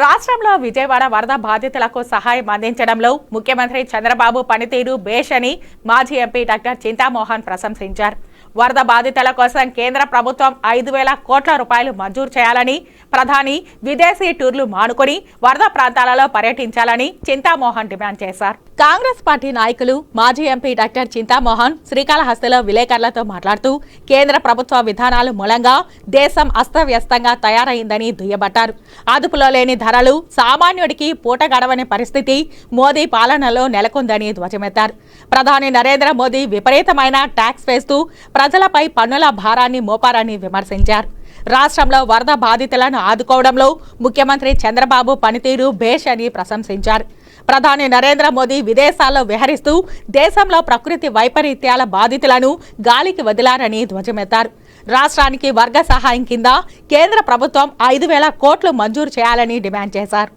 రాష్ట్రంలో విజయవాడ వరద బాధితులకు సహాయం అందించడంలో ముఖ్యమంత్రి చంద్రబాబు పనితీరు బేష్ అని మాజీ ఎంపీ డాక్టర్ చింతామోహన్ ప్రశంసించారు. వరద బాధితుల కోసం కేంద్ర ప్రభుత్వం ఐదు వేల కోట్ల రూపాయలు మంజూరు చేయాలని ప్రధాని విదేశీ టూర్లు మానుకొని వరద ప్రాంతాలలో పర్యటించాలని చింతామోహన్ డిమాండ్ చేశారు. కాంగ్రెస్ పార్టీ నాయకులు మాజీ ఎంపీ డాక్టర్ చింతామోహన్ శ్రీకాళహస్తిలో విలేకరులతో మాట్లాడుతూ కేంద్ర ప్రభుత్వ విధానాలు మూలంగా దేశం అస్తవ్యస్తంగా తయారైందని దుయ్యబట్టారు. అదుపులో లేని ధరలు సామాన్యుడికి పూట గడవని పరిస్థితి మోదీ పాలనలో నెలకొందని ధ్వజమెత్తారు. ప్రధాని నరేంద్ర మోదీ విపరీతమైన ట్యాక్స్ వేస్తూ ప్రజలపై పన్నుల భారాన్ని మోపారని విమర్శించారు. రాష్ట్రంలో వరద బాధితులను ఆదుకోవడంలో ముఖ్యమంత్రి చంద్రబాబు పనితీరు భేష్ అని ప్రశంసించారు. ప్రధాని నరేంద్ర మోదీ విదేశాల్లో విహరిస్తూ దేశంలో ప్రకృతి వైపరీత్యాల బాధితులను గాలికి వదిలారని ధ్వజమెత్తారు. రాష్ట్రానికి వర్గ సహాయం కింద కేంద్ర ప్రభుత్వం ఐదు వేల కోట్లు మంజూరు చేయాలని డిమాండ్ చేశారు.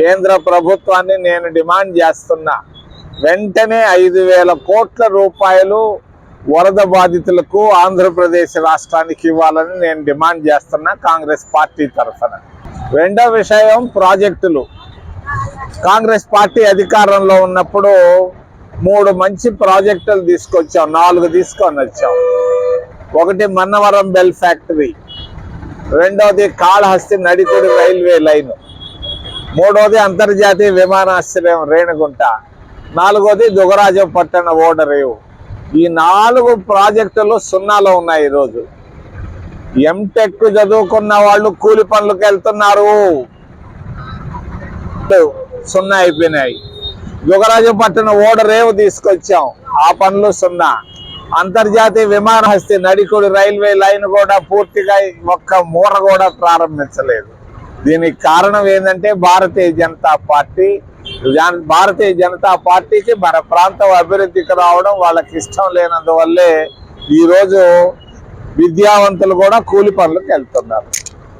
కేంద్ర ప్రభుత్వాన్ని నేను డిమాండ్ చేస్తున్నా. వెంటనే ఐదు వేల కోట్ల రూపాయలు వరద బాధితులకు ఆంధ్రప్రదేశ్ రాష్ట్రానికి ఇవ్వాలని నేను డిమాండ్ చేస్తున్నా కాంగ్రెస్ పార్టీ తరఫున. రెండో విషయం ప్రాజెక్టులు. కాంగ్రెస్ పార్టీ అధికారంలో ఉన్నప్పుడు మూడు మంచి ప్రాజెక్టులు తీసుకొచ్చాం నాలుగు తీసుకొని వచ్చాం. ఒకటి మన్నవరం బెల్ ఫ్యాక్టరీ రెండోది కాళహస్తి నడికొడి రైల్వే లైన్ మూడోది అంతర్జాతీయ విమానాశ్రయం రేణిగుంట నాలుగోది దుగరాజపట్టణ ఓడరేవు. ఈ నాలుగు ప్రాజెక్టులు సున్నాలో ఉన్నాయి ఈరోజు. ఎంటెక్ చదువుకున్న వాళ్ళు కూలి పనులకు వెళ్తున్నారు. సున్నా అయిపోయినాయి. యుగరాజపట్నం ఓడరేవు తీసుకొచ్చాం. ఆ పనులు సున్నా. అంతర్జాతీయ విమానహస్తి నడికుడి రైల్వే లైన్ కూడా పూర్తిగా ఒక్క మూర కూడా ప్రారంభించలేదు. దీనికి కారణం ఏంటంటే భారతీయ జనతా పార్టీ భారతీయ జనతా పార్టీకి మన ప్రాంతం అభివృద్ధికి రావడం వాళ్ళకి ఇష్టం లేనందువల్లే ఈరోజు విద్యావంతులు కూడా కూలి పనులకు వెళ్తున్నారు.